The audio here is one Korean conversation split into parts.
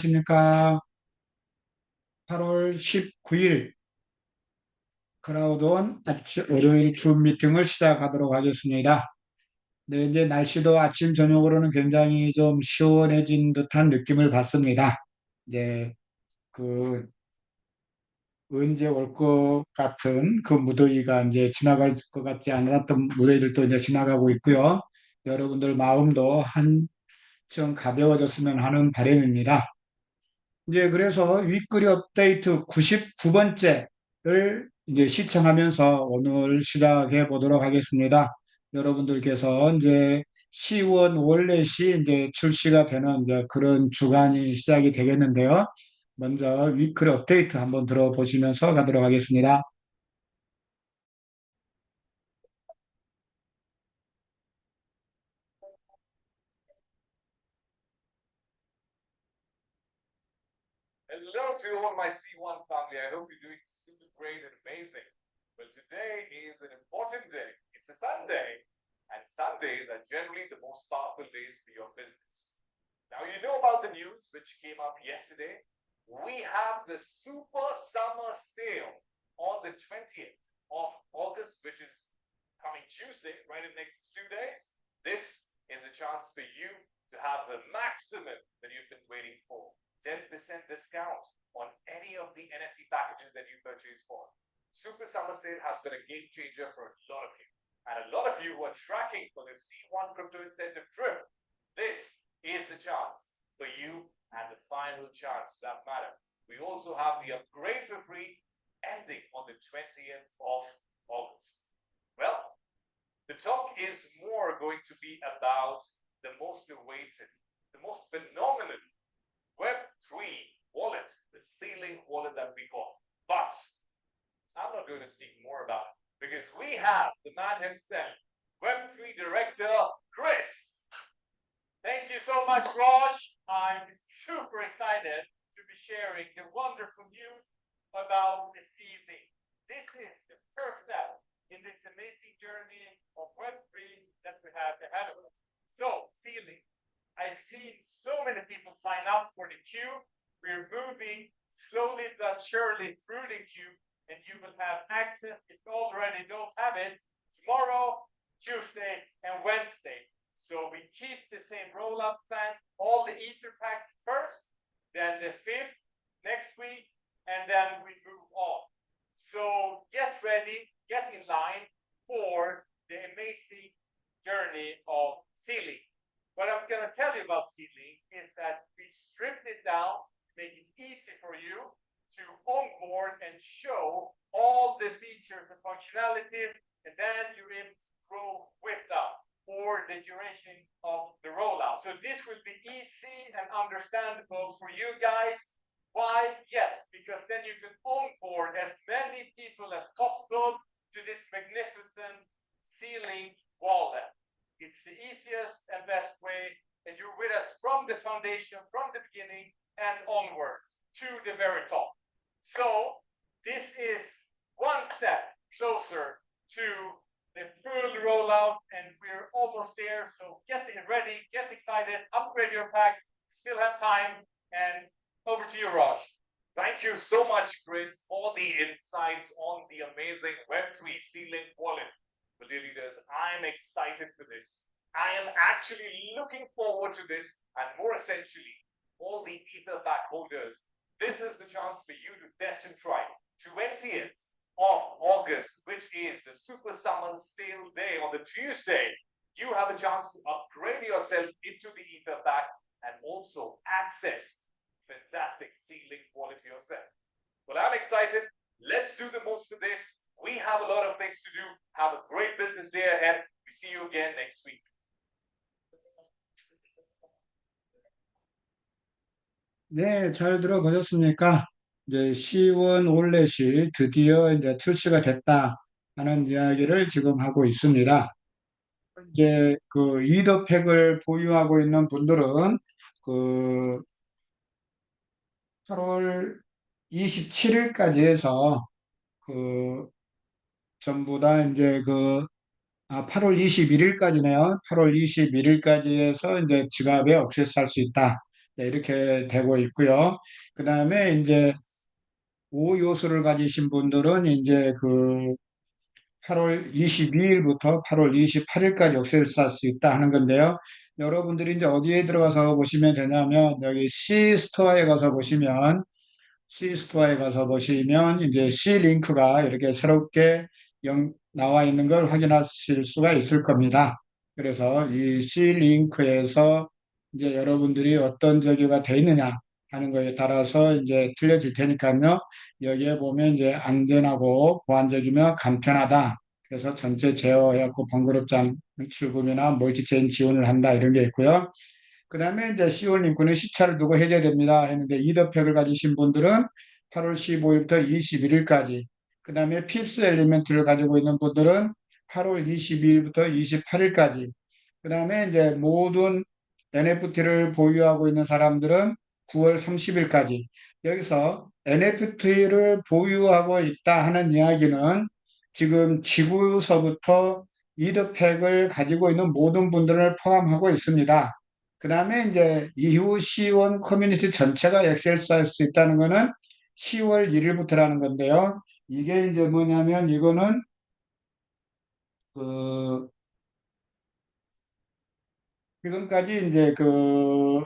안녕하십니까. 8월 19일 크라우드온 아침 월요일 줌 미팅을 시작하도록 하겠습니다. 네, 이제 날씨도 아침 저녁으로는 굉장히 좀 시원해진 듯한 느낌을 받습니다. 이제 그 언제 올 것 같은 그 무더위가 이제 지나갈 것 같지 않았던 무더위들도 이제 지나가고 있고요. 여러분들 마음도 한층 가벼워졌으면 하는 바람입니다. 이제 그래서 위클리 업데이트 99번째를 이제 시청하면서 오늘 시작해 보도록 하겠습니다. 여러분들께서 이제 시원 월렛이 이제 출시가 되는 이제 그런 주간이 시작이 되겠는데요. 먼저 위클리 업데이트 한번 들어보시면서 가도록 하겠습니다. To all my C1 family. I hope you're doing super great and amazing. Well, today is an important day. It's a Sunday, and Sundays are generally the most powerful days for your business. Now, you know about the news which came up yesterday. We have the super summer sale on the 20th of August, which is coming Tuesday, right in the next two days. This is a chance for you to have the maximum that you've been waiting for. 10% discount on any of the NFT packages that you purchase for. Super Summer Sale has been a game changer for a lot of you. And a lot of you who are tracking for the C1 Crypto Incentive trip, this is the chance for you and the final chance for that matter. We also have the upgrade for free ending on the 20th of August. Well, the talk is more going to be about the most awaited, the most phenomenal Web3 wallet, the ceiling wallet that we call. But I'm not going to speak more about it because we have the man himself, Web3 director, Chris. Thank you so much, Raj. I'm super excited to be sharing the wonderful news about this evening. This is the first step in this amazing journey of Web3 that we have ahead of us. So, ceiling. I've seen so many people sign up for the queue. We're moving slowly but surely through the queue, and you will have access if you already don't have it tomorrow, Tuesday, and Wednesday. So we keep the same rollout plan. All the Ether pack first, then the fifth next week, and then we move on. So get ready, get in line for the amazing journey of Sealy. What I'm going to tell you about Seedling is that we stripped it down, make it easy for you to onboard and show all the features and functionality, and then you're able to grow with us for the duration of the rollout. So this will be easy and understandable for you guys. Why? Yes, because then you can onboard as many people as possible to this magnificent ceiling wallet. It's the easiest and best way, and you're with us from the foundation, from the beginning and onwards to the very top. So this is one step closer to the full rollout, and we're almost there. So get ready, get excited, upgrade your packs. Still have time, and over to you, Raj. Thank you so much, Chris, for the insights on the amazing Web3 Sealing wallet. Well, dear leaders, I'm excited for this. I am actually looking forward to this, and more essentially, all the Etherback holders, this is the chance for you to test and try. 20th of August, which is the Super Summer Sale Day on the Tuesday, you have a chance to upgrade yourself into the Etherback and also access fantastic ceiling quality yourself. Well, I'm excited. Let's do the most of this. We have a lot of things to do. Have a great business day ahead. We see you again next week. 네, 잘 들어보셨습니까? 이제 시원 올렛이 드디어 이제 출시가 됐다 하는 이야기를 지금 하고 있습니다. 이제 그 이더팩을 보유하고 있는 분들은 그 8월 27일까지 해서 그 전부 다 이제 그 아, 8월 21일까지네요. 8월 21일까지 해서 이제 지갑에 억세스 할수 있다. 네, 이렇게 되고 있고요. 그 다음에 이제 5요소를 가지신 분들은 이제 그 8월 22일부터 8월 28일까지 역세를 쌀수 있다 하는 건데요. 여러분들이 이제 어디에 들어가서 보시면 되냐면 여기 C 스토어에 가서 보시면 C 스토어에 가서 보시면 이제 C 링크가 이렇게 새롭게 영- 나와 있는 걸 확인하실 수가 있을 겁니다. 그래서 이 C 링크에서 이제 여러분들이 어떤 저기가 돼 있느냐 하는 거에 따라서 이제 틀려질 테니까요. 여기에 보면 이제 안전하고 보안적이며 간편하다. 그래서 전체 제어해갖고 번거롭지 않은 출금이나 멀티체인 지원을 한다 이런 게 있고요. 그 다음에 이제 시월 링크는 시차를 두고 해제됩니다 했는데 이더팩을 가지신 분들은 8월 15일부터 21일까지 그 다음에 핍스 엘리멘트를 가지고 있는 분들은 8월 22일부터 28일까지 그 다음에 이제 모든 NFT를 보유하고 있는 사람들은 9월 30일까지 여기서 NFT를 보유하고 있다 하는 이야기는 지금 지구서부터 이더팩을 가지고 있는 모든 분들을 포함하고 있습니다. 그 다음에 이제 이후 시원 커뮤니티 전체가 엑셀스 할수 있다는 거는 10월 1일부터라는 건데요. 이게 이제 뭐냐면 이거는 그 지금까지 이제 그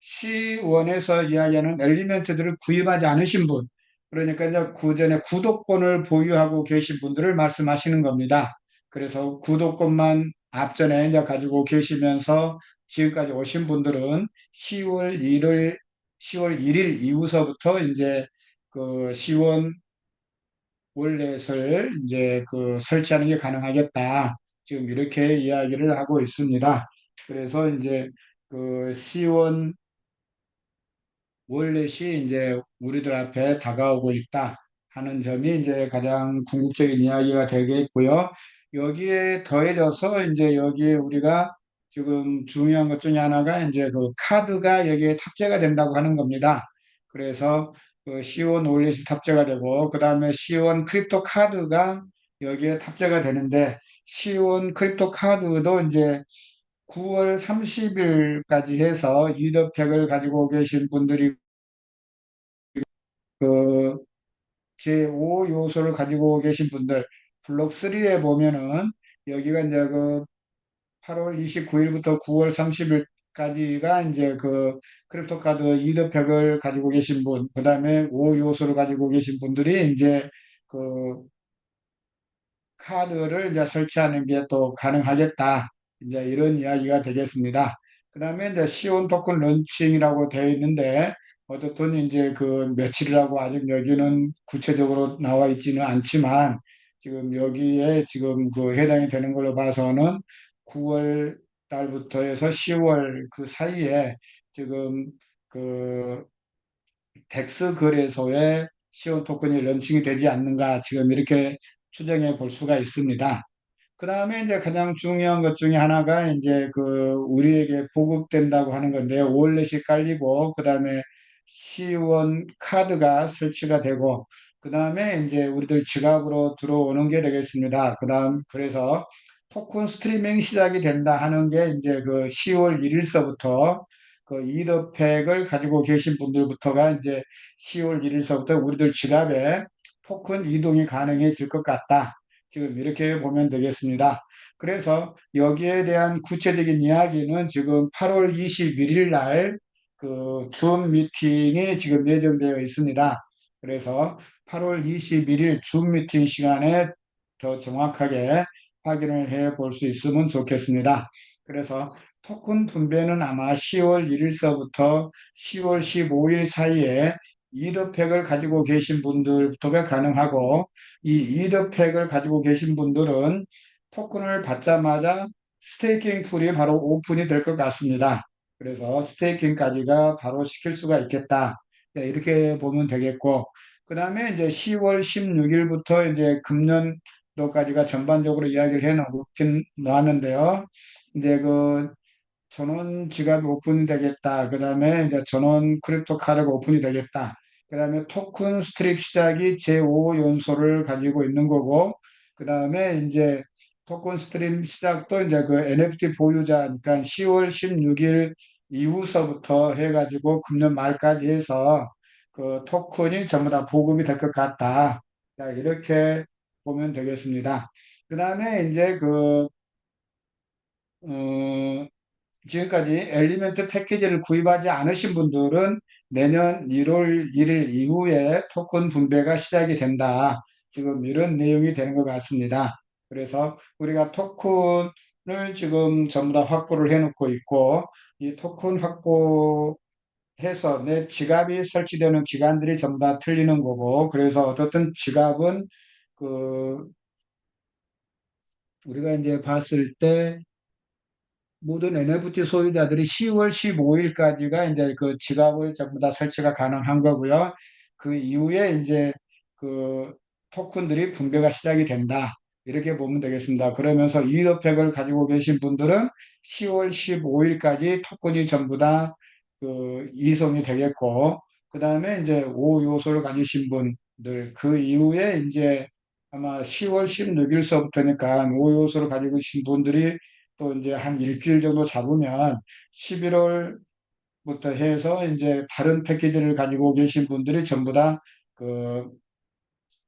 시원에서 이야기하는 엘리멘트들을 구입하지 않으신 분, 그러니까 이제 구전에 구독권을 보유하고 계신 분들을 말씀하시는 겁니다. 그래서 구독권만 앞전에 이제 가지고 계시면서 지금까지 오신 분들은 10월 1일, 10월 1일 이후서부터 이제 그 시원 월렛을 이제 그 설치하는 게 가능하겠다. 지금 이렇게 이야기를 하고 있습니다. 그래서 이제 그 시원 월렛이 이제 우리들 앞에 다가오고 있다 하는 점이 이제 가장 궁극적인 이야기가 되겠고요. 여기에 더해져서 이제 여기에 우리가 지금 중요한 것 중에 하나가 이제 그 카드가 여기에 탑재가 된다고 하는 겁니다. 그래서 그 C1 월렛이 탑재가 되고 그 다음에 C1 크립토 카드가 여기에 탑재가 되는데 C1 크립토 카드도 이제 9월 30일까지 해서 이더팩을 가지고 계신 분들이 그 제5 요소를 가지고 계신 분들 블록 3에 보면은 여기가 이제 그 8월 29일부터 9월 30일까지가 이제 그 크립토 카드 이더팩을 가지고 계신 분, 그 다음에 5 요소를 가지고 계신 분들이 이제 그 카드를 이제 설치하는 게 또 가능하겠다. 이제 이런 이야기가 되겠습니다. 그 다음에 이제 시온 토큰 런칭이라고 되어 있는데, 어떻든 이제 그 며칠이라고 아직 여기는 구체적으로 나와 있지는 않지만, 지금 여기에 지금 그 해당이 되는 걸로 봐서는 9월 달부터 해서 10월 그 사이에 지금 그 덱스 거래소에 시온 토큰이 런칭이 되지 않는가 지금 이렇게 추정해 볼 수가 있습니다. 그 다음에 이제 가장 중요한 것 중에 하나가 이제 그 우리에게 보급된다고 하는 건데 월렛이 깔리고 그 다음에 시원 카드가 설치가 되고 그 다음에 이제 우리들 지갑으로 들어오는 게 되겠습니다. 그 다음 그래서 토큰 스트리밍 시작이 된다 하는 게 이제 그 10월 1일서부터 그 이더팩을 가지고 계신 분들부터가 이제 10월 1일서부터 우리들 지갑에 토큰 이동이 가능해질 것 같다. 지금 이렇게 보면 되겠습니다. 그래서 여기에 대한 구체적인 이야기는 지금 8월 21일 날 그 줌 미팅이 지금 예정되어 있습니다. 그래서 8월 21일 줌 미팅 시간에 더 정확하게 확인을 해 볼 수 있으면 좋겠습니다. 그래서 토큰 분배는 아마 10월 1일서부터 10월 15일 사이에 이더팩을 가지고 계신 분들부터가 가능하고 이 이더팩을 가지고 계신 분들은 토큰을 받자마자 스테이킹 풀이 바로 오픈이 될 것 같습니다. 그래서 스테이킹까지가 바로 시킬 수가 있겠다. 네, 이렇게 보면 되겠고, 그 다음에 이제 10월 16일부터 이제 금년도까지가 전반적으로 이야기를 해 놓긴 놨는데요. 이제 그 전원 지갑이 오픈이 되겠다. 그 다음에 이제 전원 크립토 카드가 오픈이 되겠다. 그 다음에 토큰 스트립 시작이 제5 연소를 가지고 있는 거고, 그 다음에 이제 토큰 스트림 시작도 이제 그 NFT 보유자, 그러니까 10월 16일 이후서부터 해가지고 금년 말까지 해서 그 토큰이 전부 다 보급이 될 것 같다. 자, 이렇게 보면 되겠습니다. 그 다음에 이제 그, 어, 지금까지 엘리멘트 패키지를 구입하지 않으신 분들은 내년 1월 1일 이후에 토큰 분배가 시작이 된다. 지금 이런 내용이 되는 것 같습니다. 그래서 우리가 토큰을 지금 전부 다 확보를 해놓고 있고, 이 토큰 확보해서 내 지갑이 설치되는 기간들이 전부 다 틀리는 거고, 그래서 어떻든 지갑은 그 우리가 이제 봤을 때 모든 NFT 소유자들이 10월 15일까지가 이제 그 지갑을 전부 다 설치가 가능한 거고요. 그 이후에 이제 그 토큰들이 분배가 시작이 된다. 이렇게 보면 되겠습니다. 그러면서 이더팩을 가지고 계신 분들은 10월 15일까지 토큰이 전부 다 그 이송이 되겠고, 그 다음에 이제 5 요소를 가지신 분들, 그 이후에 이제 아마 10월 16일서부터니까 5 요소를 가지고 계신 분들이 또 이제 한 일주일 정도 잡으면 11월부터 해서 이제 다른 패키지를 가지고 계신 분들이 전부 다 그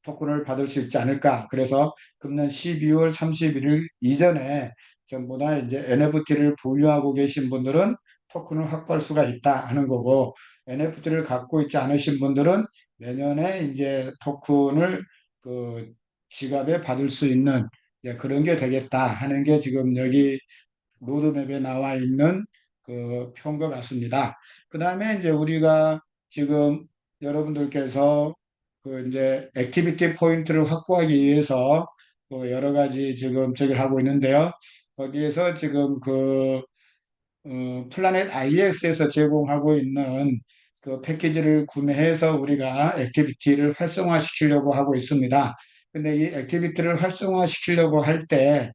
토큰을 받을 수 있지 않을까. 그래서 금년 12월 31일 이전에 전부 다 이제 NFT를 보유하고 계신 분들은 토큰을 확보할 수가 있다 하는 거고 NFT를 갖고 있지 않으신 분들은 내년에 이제 토큰을 그 지갑에 받을 수 있는 예, 그런 게 되겠다 하는 게 지금 여기 로드맵에 나와 있는 그 표인 것 같습니다. 그 다음에 이제 우리가 지금 여러분들께서 그 이제 액티비티 포인트를 확보하기 위해서 그 여러 가지 지금 저기를 하고 있는데요. 거기에서 지금 그 어, 플라넷 IX에서 제공하고 있는 그 패키지를 구매해서 우리가 액티비티를 활성화시키려고 하고 있습니다. 근데 이 액티비티를 활성화시키려고 할 때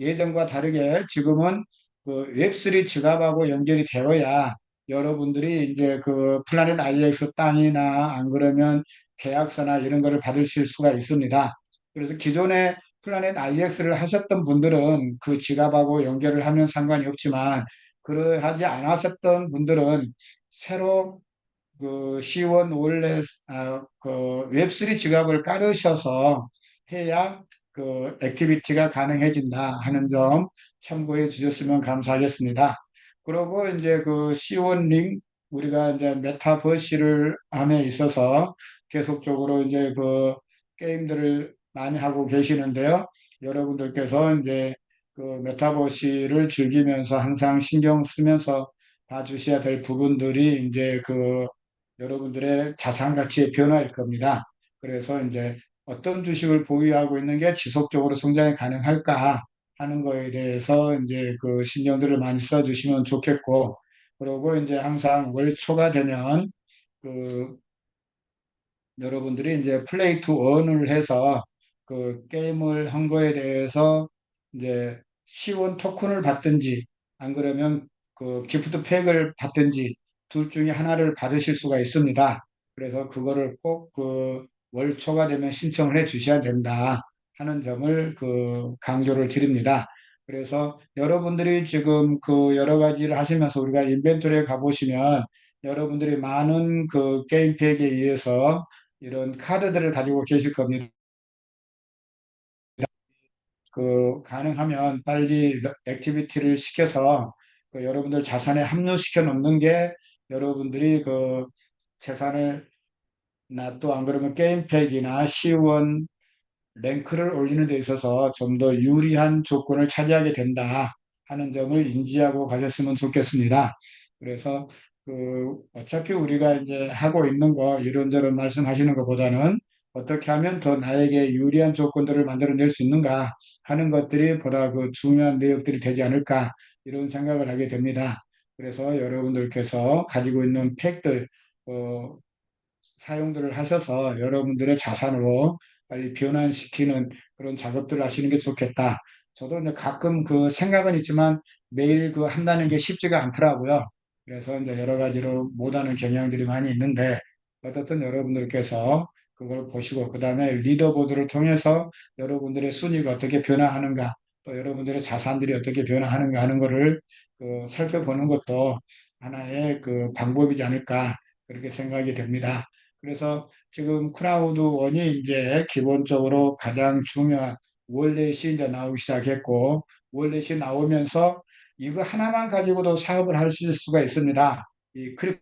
예전과 다르게 지금은 그 웹3 지갑하고 연결이 되어야 여러분들이 이제 그 플라넷 IX 땅이나 안 그러면 계약서나 이런 거를 받으실 수가 있습니다. 그래서 기존에 플라넷 IX를 하셨던 분들은 그 지갑하고 연결을 하면 상관이 없지만 그러하지 않았었던 분들은 새로 그 시원 원래 아, 그 웹3 지갑을 깔으셔서 해야 그 액티비티가 가능해진다 하는 점 참고해 주셨으면 감사하겠습니다. 그리고 이제 그 시원 링 우리가 이제 메타버시를 함에 있어서 계속적으로 이제 그 게임들을 많이 하고 계시는데요. 여러분들께서 이제 그 메타버시를 즐기면서 항상 신경 쓰면서 봐주셔야 될 부분들이 이제 그 여러분들의 자산 가치의 변화일 겁니다. 그래서 이제 어떤 주식을 보유하고 있는 게 지속적으로 성장이 가능할까 하는 거에 대해서 이제 그 신경들을 많이 써주시면 좋겠고, 그리고 이제 항상 월 초가 되면 그 여러분들이 이제 플레이 투 언을 해서 그 게임을 한 거에 대해서 이제 시원 토큰을 받든지 안 그러면 그 기프트 팩을 받든지 둘 중에 하나를 받으실 수가 있습니다. 그래서 그거를 꼭 그 월초가 되면 신청을 해 주셔야 된다 하는 점을 그 강조를 드립니다. 그래서 여러분들이 지금 그 여러 가지를 하시면서 우리가 인벤토리에 가보시면 여러분들이 많은 그 게임팩에 의해서 이런 카드들을 가지고 계실 겁니다. 그 가능하면 빨리 액티비티를 시켜서 그 여러분들 자산에 합류시켜 놓는 게 여러분들이 그 재산을 나 또 안 그러면 게임팩이나 시원 랭크를 올리는 데 있어서 좀 더 유리한 조건을 차지하게 된다 하는 점을 인지하고 가셨으면 좋겠습니다. 그래서 그 어차피 우리가 이제 하고 있는 거 이런저런 말씀하시는 것보다는 어떻게 하면 더 나에게 유리한 조건들을 만들어낼 수 있는가 하는 것들이 보다 그 중요한 내역들이 되지 않을까 이런 생각을 하게 됩니다. 그래서 여러분들께서 가지고 있는 팩들 어, 사용들을 하셔서 여러분들의 자산으로 빨리 변환시키는 그런 작업들을 하시는 게 좋겠다. 저도 이제 가끔 그 생각은 있지만 매일 그 한다는 게 쉽지가 않더라고요. 그래서 이제 여러 가지로 못하는 경향들이 많이 있는데 어떻든 여러분들께서 그걸 보시고 그 다음에 리더보드를 통해서 여러분들의 순위가 어떻게 변화하는가 또 여러분들의 자산들이 어떻게 변화하는가 하는 것을 그 살펴보는 것도 하나의 그 방법이지 않을까 그렇게 생각이 됩니다. 그래서 지금 크라우드 원이 이제 기본적으로 가장 중요한 월렛이 이제 나오기 시작했고 월렛이 나오면서 이거 하나만 가지고도 사업을 할 수 있을 수가 있습니다. 이 크립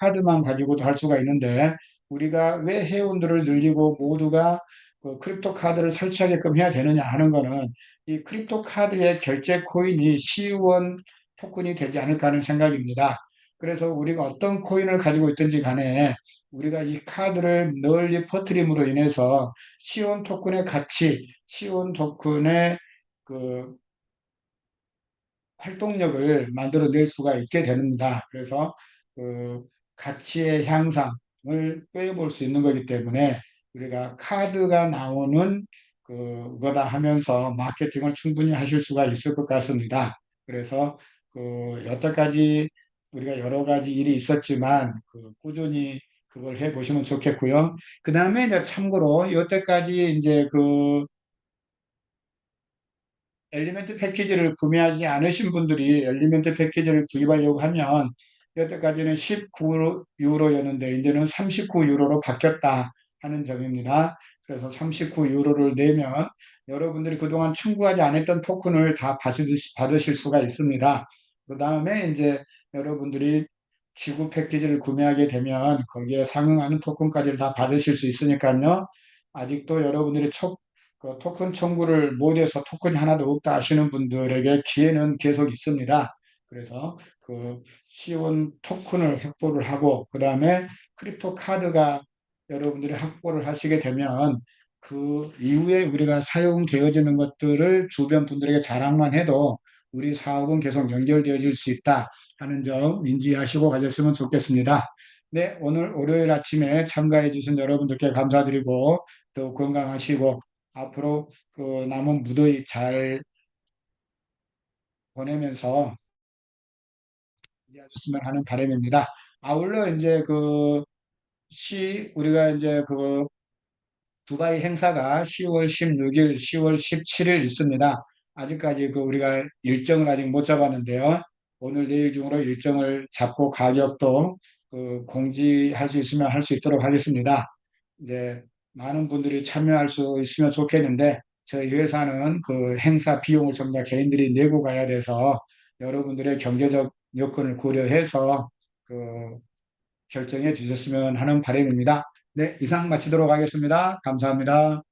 카드만 가지고도 할 수가 있는데 우리가 왜 회원들을 늘리고 모두가 그 크립토 카드를 설치하게끔 해야 되느냐 하는 거는 이 크립토 카드의 결제 코인이 시원 토큰이 되지 않을까 하는 생각입니다. 그래서 우리가 어떤 코인을 가지고 있든지 간에 우리가 이 카드를 널리 퍼뜨림으로 인해서 시온 토큰의 가치, 시온 토큰의 그 활동력을 만들어낼 수가 있게 됩니다. 그래서 그 가치의 향상을 꾀볼 수 있는 거기 때문에 우리가 카드가 나오는 그거다 하면서 마케팅을 충분히 하실 수가 있을 것 같습니다. 그래서 그 여태까지 우리가 여러 가지 일이 있었지만 그 꾸준히 그걸 해 보시면 좋겠고요. 그 다음에 이제 참고로 여태까지 이제 그 엘리멘트 패키지를 구매하지 않으신 분들이 엘리멘트 패키지를 구입하려고 하면 여태까지는 19유로였는데 이제는 39유로로 바뀌었다 하는 점입니다. 그래서 39유로를 내면 여러분들이 그동안 청구하지 않았던 토큰을 다 받으실 수가 있습니다. 그 다음에 이제 여러분들이 지구 패키지를 구매하게 되면 거기에 상응하는 토큰까지 다 받으실 수 있으니까요. 아직도 여러분들이 초, 그 토큰 청구를 못해서 토큰이 하나도 없다 하시는 분들에게 기회는 계속 있습니다. 그래서 그 시온 토큰을 확보를 하고 그 다음에 크립토 카드가 여러분들이 확보를 하시게 되면 그 이후에 우리가 사용되어지는 것들을 주변 분들에게 자랑만 해도 우리 사업은 계속 연결되어질 수 있다 하는 점 인지하시고 가셨으면 좋겠습니다. 네, 오늘 월요일 아침에 참가해 주신 여러분들께 감사드리고 또 건강하시고 앞으로 그 남은 무더위 잘 보내면서 이해하셨으면 하는 바람입니다. 아울러 이제 그 시 우리가 이제 그 두바이 행사가 10월 16일, 10월 17일 있습니다. 아직까지 그 우리가 일정을 아직 못 잡았는데요. 오늘 내일 중으로 일정을 잡고 가격도 그 공지할 수 있으면 할 수 있도록 하겠습니다. 이제 많은 분들이 참여할 수 있으면 좋겠는데 저희 회사는 그 행사 비용을 전부 다 개인들이 내고 가야 돼서 여러분들의 경제적 여건을 고려해서 그 결정해 주셨으면 하는 바람입니다. 네, 이상 마치도록 하겠습니다. 감사합니다.